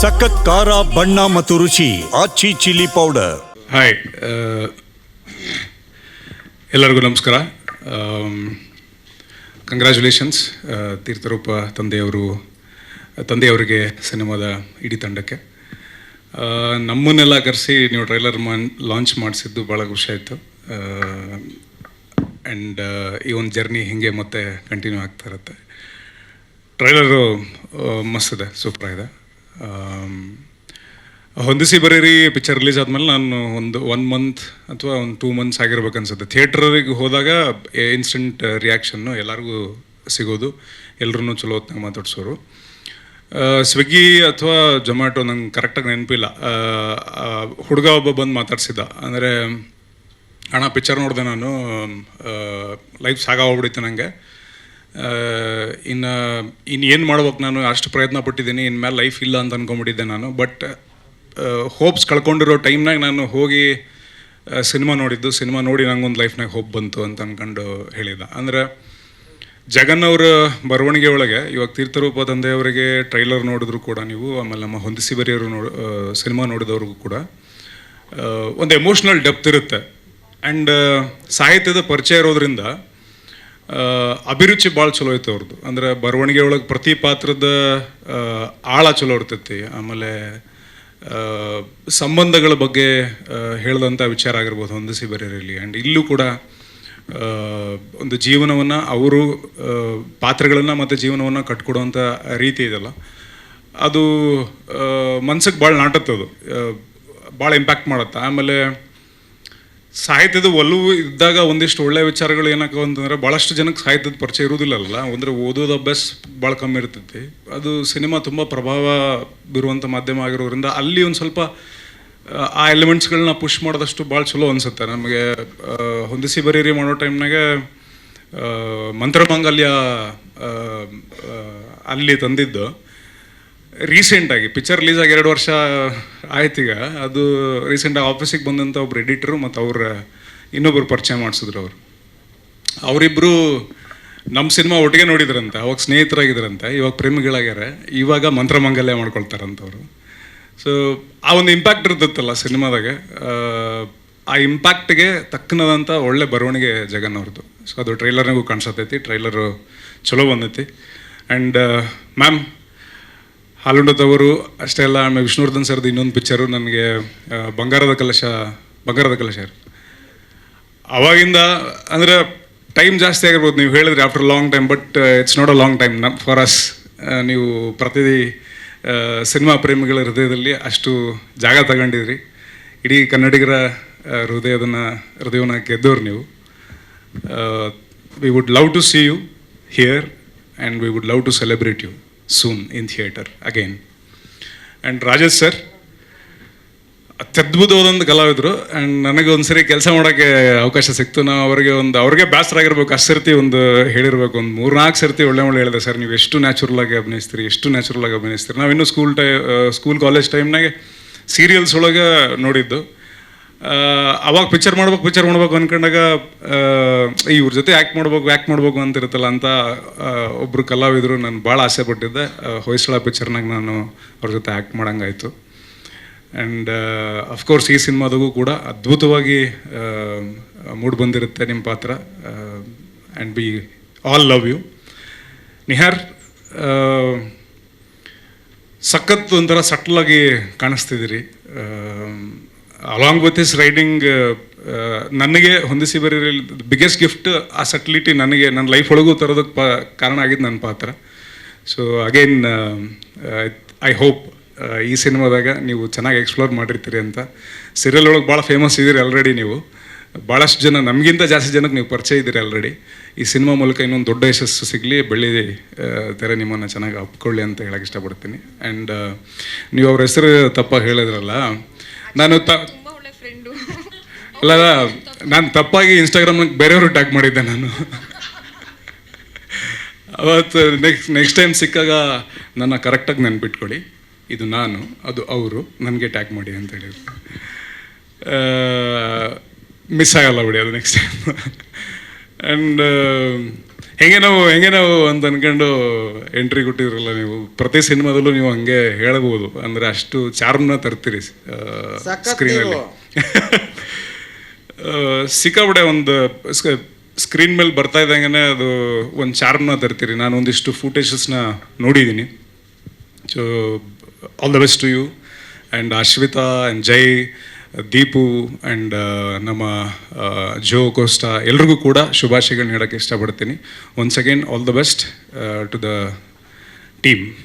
ಸಖತ್ ಖಾರ ಬಣ್ಣ ಮತ್ತು ರುಚಿ ಆಚಿ ಚಿಲ್ಲಿ ಪೌಡರ್ ಹಾಯ್ ಎಲ್ಲರಿಗೂ ನಮಸ್ಕಾರ. ಕಂಗ್ರ್ಯಾಚುಲೇಷನ್ಸ್ ತೀರ್ಥರೂಪ ತಂದೆಯವರು ತಂದೆಯವರಿಗೆ ಸಿನಿಮಾದ ಇಡೀ ತಂಡಕ್ಕೆ. ನಮ್ಮನ್ನೆಲ್ಲ ಕರೆಸಿ ನೀವು ಟ್ರೈಲರ್ ಮಾನ್ ಲಾಂಚ್ ಮಾಡಿಸಿದ್ದು ಭಾಳ ಖುಷಿ ಆಯಿತು. ಆ್ಯಂಡ್ ಈ ಒಂದು ಜರ್ನಿ ಹೀಗೆ ಮತ್ತೆ ಕಂಟಿನ್ಯೂ ಆಗ್ತಾ ಇರುತ್ತೆ. ಟ್ರೈಲರು ಮಸ್ತ್ ಇದೆ ಸೂಪರ್ ಇದೆ. ಆಮ್, ಹೊಂದಿಸಿ ಬರೀರಿ ಪಿಕ್ಚರ್ ರಿಲೀಸ್ ಆದಮೇಲೆ ನಾನು ಒಂದು ಒನ್ ಮಂತ್ ಅಥವಾ ಒಂದು ಟೂ ಮಂತ್ಸ್ ಆಗಿರ್ಬೇಕು ಅನ್ಸುತ್ತೆ ಥಿಯೇಟ್ರಿಗೆ ಹೋದಾಗ ಇನ್ಸ್ಟೆಂಟ್ ರಿಯಾಕ್ಷನ್ನು ಎಲ್ಲರಿಗೂ ಸಿಗೋದು. ಎಲ್ಲರೂ ಚಲೋ ಹೊತ್ನಾಗ ಮಾತಾಡ್ಸೋರು. ಸ್ವಿಗ್ಗಿ ಅಥವಾ ಜೊಮ್ಯಾಟೊ ನಂಗೆ ಕರೆಕ್ಟಾಗಿ ನೆನಪಿಲ್ಲ. ಹುಡುಗ ಒಬ್ಬ ಬಂದು ಮಾತಾಡ್ಸಿದ್ದ. ಅಂದರೆ, ಅಣ್ಣ ಪಿಕ್ಚರ್ ನೋಡಿದೆ ನಾನು ಲೈಫ್ ಸಾಗೋಗ್ಬಿಡಿತ್ತು ನನಗೆ ಇನ್ನು ಇನ್ನು ಏನು ಮಾಡ್ಬೇಕು ನಾನು, ಅಷ್ಟು ಪ್ರಯತ್ನ ಪಟ್ಟಿದ್ದೀನಿ ಇನ್ಮೇಲೆ ಲೈಫ್ ಇಲ್ಲ ಅಂತ ಅಂದ್ಕೊಂಬಿಟ್ಟಿದ್ದೆ ನಾನು. ಬಟ್ ಹೋಪ್ಸ್ ಕಳ್ಕೊಂಡಿರೋ ಟೈಮ್ನಾಗ ನಾನು ಹೋಗಿ ಸಿನಿಮಾ ನೋಡಿದ್ದು. ಸಿನಿಮಾ ನೋಡಿ ನಂಗೊಂದು ಲೈಫ್ನಾಗ ಹೋಪ್ ಬಂತು ಅಂತ ಅಂದ್ಕೊಂಡು ಹೇಳಿದ ಅಂದರೆ, ಜಗನ್ ಅವರ ಬರವಣಿಗೆ ಒಳಗೆ, ಇವಾಗ ತೀರ್ಥರೂಪ ತಂದೆಯವರಿಗೆ ಟ್ರೈಲರ್ ನೋಡಿದ್ರು ಕೂಡ ನೀವು, ಆಮೇಲೆ ನಮ್ಮ ಹೊಂದಿಸಿ ಬರೆಯೋರು ನೋಡ ಸಿನಿಮಾ ನೋಡಿದವ್ರಿಗೂ ಕೂಡ ಒಂದು ಎಮೋಷ್ನಲ್ ಡೆಪ್ತ್ ಇರುತ್ತೆ. ಆ್ಯಂಡ್ ಸಾಹಿತ್ಯದ ಪರಿಚಯ ಇರೋದ್ರಿಂದ ಅಭಿರುಚಿ ಭಾಳ ಚಲೋ ಐತೆ ಅವ್ರದ್ದು ಅಂದರೆ ಬರವಣಿಗೆ ಒಳಗೆ ಪ್ರತಿ ಪಾತ್ರದ ಆಳ ಚಲೋ ಇರ್ತೈತಿ. ಆಮೇಲೆ ಸಂಬಂಧಗಳ ಬಗ್ಗೆ ಹೇಳಿದಂಥ ವಿಚಾರ ಆಗಿರ್ಬೋದು ಹೊಂದಿಸಿ ಬರೆಯರಲ್ಲಿ. ಆ್ಯಂಡ್ ಇಲ್ಲೂ ಕೂಡ ಒಂದು ಜೀವನವನ್ನು ಅವರು ಪಾತ್ರಗಳನ್ನು ಮತ್ತು ಜೀವನವನ್ನು ಕಟ್ಕೊಡುವಂಥ ರೀತಿ ಇದೆಲ್ಲ. ಅದು ಮನ್ಸಿಗೆ ಭಾಳ ನಾಟತ್ತದು. ಭಾಳ ಇಂಪ್ಯಾಕ್ಟ್ ಮಾಡುತ್ತೆ. ಆಮೇಲೆ ಸಾಹಿತ್ಯದ ಒಲವು ಇದ್ದಾಗ ಒಂದಿಷ್ಟು ಒಳ್ಳೆಯ ವಿಚಾರಗಳು ಏನಕ್ಕೆ ಅಂತಂದ್ರೆ ಭಾಳಷ್ಟು ಜನಕ್ಕೆ ಸಾಹಿತ್ಯದ ಪರಿಚಯ ಇರುವುದಿಲ್ಲಲ್ಲ. ಅಂದರೆ ಓದೋದು ಅಭ್ಯಾಸ ಭಾಳ ಕಮ್ಮಿ ಇರ್ತೈತಿ. ಅದು ಸಿನಿಮಾ ತುಂಬ ಪ್ರಭಾವ ಬೀರುವಂಥ ಮಾಧ್ಯಮ ಆಗಿರೋದ್ರಿಂದ ಅಲ್ಲಿ ಒಂದು ಸ್ವಲ್ಪ ಆ, ಎಲಿಮೆಂಟ್ಸ್ ಎಲಿಮೆಂಟ್ಸ್ಗಳನ್ನ ಪುಷ್ ಮಾಡಿದಷ್ಟು ಭಾಳ ಚಲೋ ಅನಿಸುತ್ತೆ ನಮಗೆ. ಹೊಂದಿಸಿ ಬರೀರಿ ಮಾಡೋ ಟೈಮ್ನಾಗ ಮಂತ್ರಮಾಂಗಲ್ಯ ಅಲ್ಲಿ ತಂದಿದ್ದು. ರೀಸೆಂಟಾಗಿ ಪಿಕ್ಚರ್ ರಿಲೀಸ್ ಆಗಿ ಎರಡು ವರ್ಷ ಈಗ. ಅದು ರೀಸೆಂಟಾಗಿ ಆಫೀಸಿಗೆ ಬಂದಂಥ ಒಬ್ರು ಎಡಿಟರು ಮತ್ತು ಅವ್ರ, ಇನ್ನೊಬ್ರು ಪರಿಚಯ ಮಾಡಿಸಿದ್ರು ಅವರು. ಅವರಿಬ್ಬರು ನಮ್ಮ ಸಿನಿಮಾ ಒಟ್ಟಿಗೆ ನೋಡಿದ್ರಂತೆ, ಅವಾಗ ಸ್ನೇಹಿತರಾಗಿದ್ರಂತೆ, ಇವಾಗ ಪ್ರೇಮಿಗಳಾಗ್ಯಾರ. ಇವಾಗ ಮಂತ್ರಮಂಗಲ್ಯ ಮಾಡ್ಕೊಳ್ತಾರಂಥವ್ರು ಸೊ ಆ ಒಂದು ಇಂಪ್ಯಾಕ್ಟ್ ಇರ್ತಿತ್ತಲ್ಲ ಸಿನಿಮಾದಾಗ ಆ ಇಂಪ್ಯಾಕ್ಟ್ಗೆ ತಕ್ಕನದಂಥ ಒಳ್ಳೆ ಬರವಣಿಗೆ ಜಗನ್ ಅವ್ರದ್ದು ಸೊ ಅದು ಟ್ರೈಲರ್ನಾಗೂ ಕಾಣಿಸತೈತಿ ಟ್ರೈಲರು ಚಲೋ ಬಂದೈತಿ. ಆ್ಯಂಡ್ ಮ್ಯಾಮ್ ಹಾಲುಂಡದವರು ಅಷ್ಟೇ ಅಲ್ಲ, ಆಮೇಲೆ ವಿಷ್ಣುವರ್ಧನ್ ಸರ್ದ ಇನ್ನೊಂದು ಪಿಕ್ಚರು ನನಗೆ ಬಂಗಾರದ ಕಲಶ ಬಂಗಾರದ ಕಲಶ ಅವಾಗಿಂದ ಅಂದರೆ ಟೈಮ್ ಜಾಸ್ತಿ ಆಗಿರ್ಬೋದು, ನೀವು ಹೇಳಿದ್ರೆ after long time but it's not a long time ನಮ್ ಫಾರ್ ಅಸ್ ನೀವು ಪ್ರತಿ ಸಿನಿಮಾ ಪ್ರೇಮಿಗಳ ಹೃದಯದಲ್ಲಿ ಅಷ್ಟು ಜಾಗ ತಗೊಂಡಿದ್ರಿ. ಇಡೀ ಕನ್ನಡಿಗರ ಹೃದಯದನ್ನ, ಹೃದಯವನ್ನು ಗೆದ್ದವ್ರು ನೀವು. We would love to see you here and we would love to celebrate you soon in theatre again and Rajesh sir ಅತ್ಯದ್ಭುತವಾದೊಂದು ಕಲಾವಿದರು. ಆ್ಯಂಡ್ ನನಗೆ ಒಂದು ಸರಿ ಕೆಲಸ ಮಾಡೋಕ್ಕೆ ಅವಕಾಶ ಸಿಕ್ತು. ನಾವು ಅವರಿಗೆ ಒಂದು, ಅವ್ರಿಗೆ ಬೇಸರಾಗಿರ್ಬೇಕು ಅಷ್ಟು ಸರ್ತಿ ಒಂದು ಹೇಳಿರ್ಬೇಕು. ಒಂದು ಮೂರ್ನಾಲ್ಕು ಸರ್ತಿ ಒಳ್ಳೆ ಒಳ್ಳೆ ಹೇಳಿದೆ, ಸರ್, ನೀವು ಎಷ್ಟು ನ್ಯಾಚುರಲ್ ಆಗಿ ಅಭಿನಯಿಸ್ತೀರಿ? ಎಷ್ಟು ನ್ಯಾಚುರಲ್ ಆಗಿ ಅಭಿನಯಿಸ್ತೀರಿ? ನಾವಿನ್ನೂ ಸ್ಕೂಲ್ ಟೈ ಸ್ಕೂಲ್ ಕಾಲೇಜ್ ಟೈಮ್ನಾಗೆ ಸೀರಿಯಲ್ಸ್ ಒಳಗೆ ನೋಡಿದ್ದು. ಅವಾಗ ಪಿಕ್ಚರ್ ಮಾಡ್ಬೇಕು ಪಿಕ್ಚರ್ ಮಾಡ್ಬೇಕು ಆ, ಇವ್ರ ಜೊತೆ ಆ್ಯಕ್ಟ್ ಮಾಡ್ಬೇಕು ಆ್ಯಕ್ಟ್ ಮಾಡ್ಬೇಕು ಅಂತ ಇರುತ್ತಲ್ಲ ಅಂತ ಒಬ್ಬರು ಕಲಾವಿದರು ನಾನು ಭಾಳ ಆಸೆ ಪಟ್ಟಿದ್ದೆ. ಹೊಯ್ಸಳ ಪಿಕ್ಚರ್ನಾಗ ನಾನು ಅವ್ರ ಜೊತೆ ಆ್ಯಕ್ಟ್ ಮಾಡಂಗಾಯ್ತು. ಆ್ಯಂಡ್ ಅಫ್ಕೋರ್ಸ್ ಈ ಸಿನಿಮಾದಾಗೂ ಕೂಡ ಅದ್ಭುತವಾಗಿ ಮೂಡ್ ಬಂದಿರುತ್ತೆ ನಿಮ್ಮ ಪಾತ್ರ. And be all love you Nihar ಸಖತ್ ಒಂಥರ ಸಟ್ಲಾಗಿ ಕಾಣಿಸ್ತಿದ್ದೀರಿ. ಅಲಾಂಗ್ ವಿತ್ ಹಿಸ್ ರೈಡಿಂಗ್ ನನಗೆ ಹೊಂದಿಸಿ ಬರೀ ಬಿಗ್ಗೆಸ್ಟ್ ಗಿಫ್ಟ್ ಆ ಸಟ್ಲಿಟಿ ನನಗೆ ನನ್ನ ಲೈಫ್ ಒಳಗೂ ತರೋದಕ್ಕೆ ಪ ಕಾರಣ ಆಗಿದ್ದು ನನ್ನ ಪಾತ್ರ. ಸೊ ಅಗೈನ್ ಐ ಹೋಪ್ ಈ ಸಿನಿಮಾದಾಗ ನೀವು ಚೆನ್ನಾಗಿ ಎಕ್ಸ್ಪ್ಲೋರ್ ಮಾಡಿರ್ತೀರಿ ಅಂತ. ಸೀರಿಯಲ್ ಒಳಗೆ ಭಾಳ ಫೇಮಸ್ ಇದ್ದೀರಿ ಆಲ್ರೆಡಿ ನೀವು. ಭಾಳಷ್ಟು ಜನ ನಮಗಿಂತ ಜಾಸ್ತಿ ಜನಕ್ಕೆ ನೀವು ಪರಿಚಯ ಇದ್ದೀರಿ ಆಲ್ರೆಡಿ ಈ ಸಿನಿಮಾ ಮೂಲಕ ಇನ್ನೊಂದು ದೊಡ್ಡ ಯಶಸ್ಸು ಸಿಗಲಿ ಬೆಳ್ಳಿ ಆ, ತೆರೆ ನಿಮ್ಮನ್ನು ಚೆನ್ನಾಗಿ ಅಪ್ಕೊಳ್ಳಿ ಅಂತ ಹೇಳಕ್ಕೆ ಇಷ್ಟಪಡ್ತೀನಿ. ಆ್ಯಂಡ್ ನೀವು ಅವ್ರ ಹೆಸರು ತಪ್ಪಾಗಿ ಹೇಳಿದ್ರಲ್ಲ ನಾನು ತ ಅಲ್ಲ ನಾನು ತಪ್ಪಾಗಿ ಇನ್ಸ್ಟಾಗ್ರಾಮ್ನಾಗ ಬೇರೆಯವರು ಟ್ಯಾಗ್ ಮಾಡಿದ್ದೆ ನಾನು. ಅವತ್ತು ನೆಕ್ಸ್ಟ್ ನೆಕ್ಸ್ಟ್ ಟೈಮ್ ಸಿಕ್ಕಾಗ ನನ್ನ ಕರೆಕ್ಟಾಗಿ ನೆನ್ಪಿಟ್ಕೊಳ್ಳಿ. ಇದು ನಾನು ಅದು ಅವರು ನನಗೆ ಟ್ಯಾಗ್ ಮಾಡಿ ಅಂತ ಹೇಳಿದ್ರು. ಮಿಸ್ ಆಗಲ್ಲ ಬಿಡಿ ಅದು ನೆಕ್ಸ್ಟ್ ಟೈಮ್ ಆ್ಯಂಡ್ ಹೆಂಗೆ ನಾವು ಹೆಂಗೆ ನಾವು ಅಂತ ಅನ್ಕೊಂಡು ಎಂಟ್ರಿ ಕೊಟ್ಟಿದ್ರಲ್ಲ ನೀವು? ಪ್ರತಿ ಸಿನಿಮಾದಲ್ಲೂ ನೀವು ಹಂಗೆ ಹೇಳಬಹುದು. ಅಂದ್ರೆ ಅಷ್ಟು ಚಾರ್ಮ್ನ ತರ್ತೀರಿ ಸ್ಕ್ರೀನ್ ಸ್ಕ್ರೀನಲ್ಲಿ ನೀವು. ಸಿಕ್ಕಾಬಿಡೆ ಒಂದು ಸ್ಕ್ರೀನ್ ಮೇಲೆ ಬರ್ತಾ ಇದ್ದಂಗೆ ಅದು ಒಂದು ಚಾರ್ಮ್ನ ತರ್ತೀರಿ. ನಾನು ಒಂದಿಷ್ಟು ಫೂಟೇಜಸ್ನ ನೋಡಿದ್ದೀನಿ. So all the best to you and Ashwita and Jai Deepu and ನಮ್ಮ ಜೋ ಕೋಸ್ಟಾ ಎಲ್ರಿಗೂ ಕೂಡ ಶುಭಾಶಯಗಳನ್ನ ಹೇಳೋಕ್ಕೆ ಇಷ್ಟಪಡ್ತೀನಿ. Once again all the best to the team